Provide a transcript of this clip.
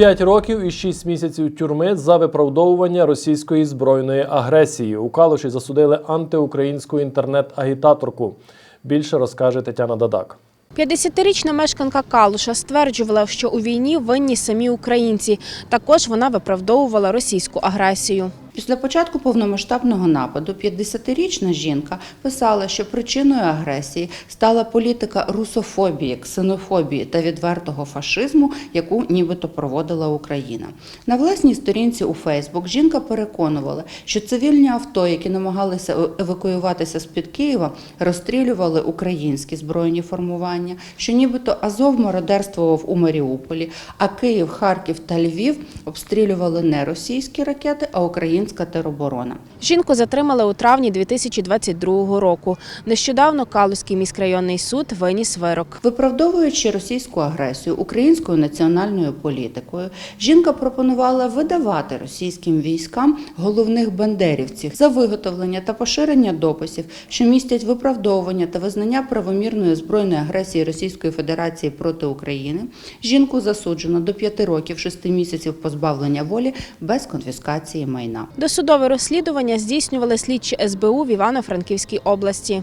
П'ять років і шість місяців тюрми за виправдовування російської збройної агресії. У Калуші засудили антиукраїнську інтернет-агітаторку. Більше розкаже Тетяна Дадак. 50-річна мешканка Калуша стверджувала, що у війні винні самі українці. Також вона виправдовувала російську агресію. Після початку повномасштабного нападу 50-річна жінка писала, що причиною агресії стала політика русофобії, ксенофобії та відвертого фашизму, яку нібито проводила Україна. На власній сторінці у Фейсбук жінка переконувала, що цивільні авто, які намагалися евакуюватися з під Києва, розстрілювали українські збройні формування, що нібито Азов мародерствував у Маріуполі, а Київ, Харків та Львів обстрілювали не російські ракети, а українська тероборона. Жінку затримали у травні 2022 року. Нещодавно Калузький міськрайонний суд виніс вирок. Виправдовуючи російську агресію українською національною політикою, жінка пропонувала видавати російським військам головних бандерівців за виготовлення та поширення дописів, що містять виправдовування та визнання правомірної збройної агресії Російської Федерації проти України. Жінку засуджено до 5 років 6 місяців позбавлення волі без конфіскації майна. Досудове розслідування здійснювали слідчі СБУ в Івано-Франківській області.